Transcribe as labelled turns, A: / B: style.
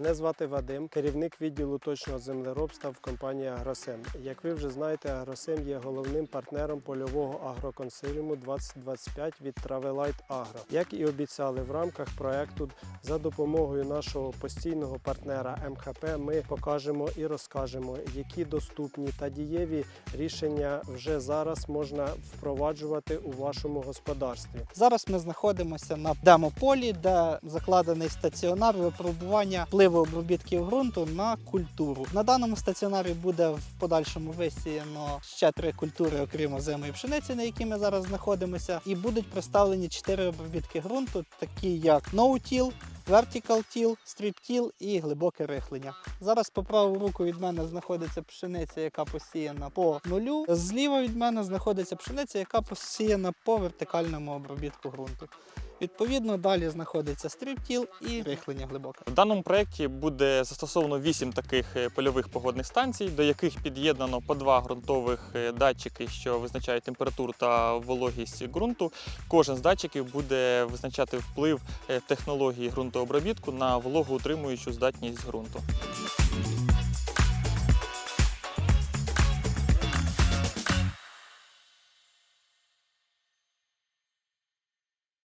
A: Мене звати Вадим, керівник відділу точного землеробства в компанії Агросем. Як ви вже знаєте, Агросем є головним партнером польового агроконсиліуму 2025 від Travelite Agro. Як і обіцяли в рамках проекту, за допомогою нашого постійного партнера МХП ми покажемо і розкажемо, які доступні та дієві рішення вже зараз можна впроваджувати у вашому господарстві.
B: Зараз ми знаходимося на демополі, де закладений стаціонар випробування впливу обробітків ґрунту на культуру. На даному стаціонарі буде в подальшому висіяно ще три культури, окрім озимої пшениці, на якій ми зараз знаходимося, і будуть представлені чотири обробітки ґрунту, такі як no-till, Vertical Strip Till і глибоке рихлення. Зараз по праву руку від мене знаходиться пшениця, яка посіяна по нулю. Зліва від мене знаходиться пшениця, яка посіяна по вертикальному обробітку ґрунту. Відповідно, далі знаходиться стріптіл і рихлення глибоке.
C: В даному проєкті буде застосовано 8 таких е, польових погодних станцій, до яких під'єднано по два ґрунтових е, датчики, що визначають температуру та вологість ґрунту. Кожен з датчиків буде визначати вплив е, технології ґрунтообробітку на вологоутримуючу здатність ґрунту.